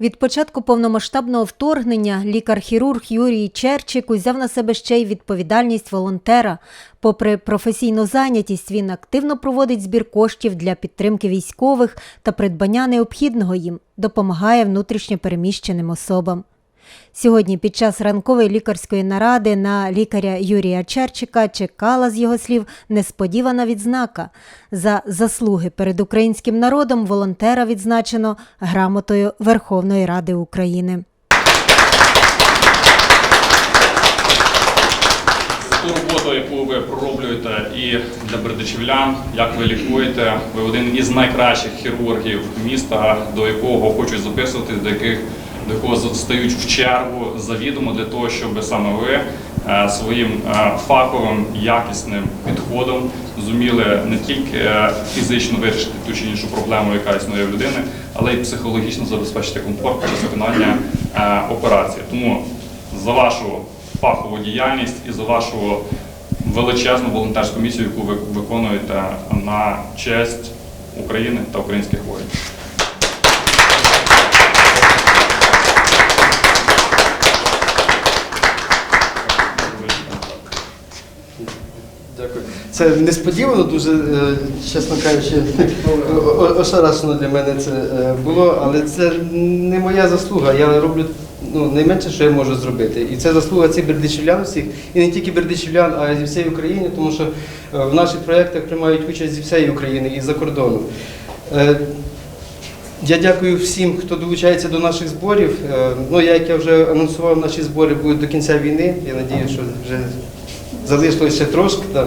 Від початку повномасштабного вторгнення лікар-хірург Юрій Черчик узяв на себе ще й відповідальність волонтера. Попри професійну зайнятість, він активно проводить збір коштів для підтримки військових та придбання необхідного їм, допомагає внутрішньо переміщеним особам. Сьогодні під час ранкової лікарської наради на лікаря Юрія Черчика чекала з його слів несподівана відзнака. За заслуги перед українським народом волонтера відзначено грамотою Верховної Ради України. Ту роботу, яку ви пророблюєте і для бердичівлян, як ви лікуєте, ви один із найкращих хірургів міста, до якого хочуть записувати, до яких до якого стають в чергу завідомо для того, щоб саме ви е, своїм е, фаховим якісним підходом зуміли не тільки е, фізично вирішити ту чи іншу проблему, яка існує в людини, але й психологічно забезпечити комфорт під час виконання операції. Тому за вашу фахову діяльність і за вашу величезну волонтерську місію, яку ви виконуєте на честь України та українських воїнів. Дякую. Це несподівано дуже, е, чесно кажучи, ошарашено для мене це е, було, але це не моя заслуга. Я роблю ну, найменше, що я можу зробити. І це заслуга цих бердичівлян всіх, і не тільки бердичівлян, а й зі всієї України, тому що е, в наших проєктах приймають участь зі всієї України і за кордону. Я дякую всім, хто долучається до наших зборів. Ну, як я вже анонсував, наші збори будуть до кінця війни. Я надію, що вже залишилося трошки. да.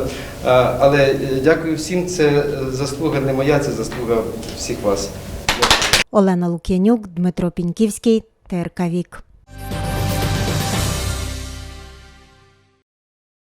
Але е, дякую всім. Це е, заслуга не моя, це заслуга всіх вас. Олена Лук'янюк, Дмитро Піньківський, ТРК Вік.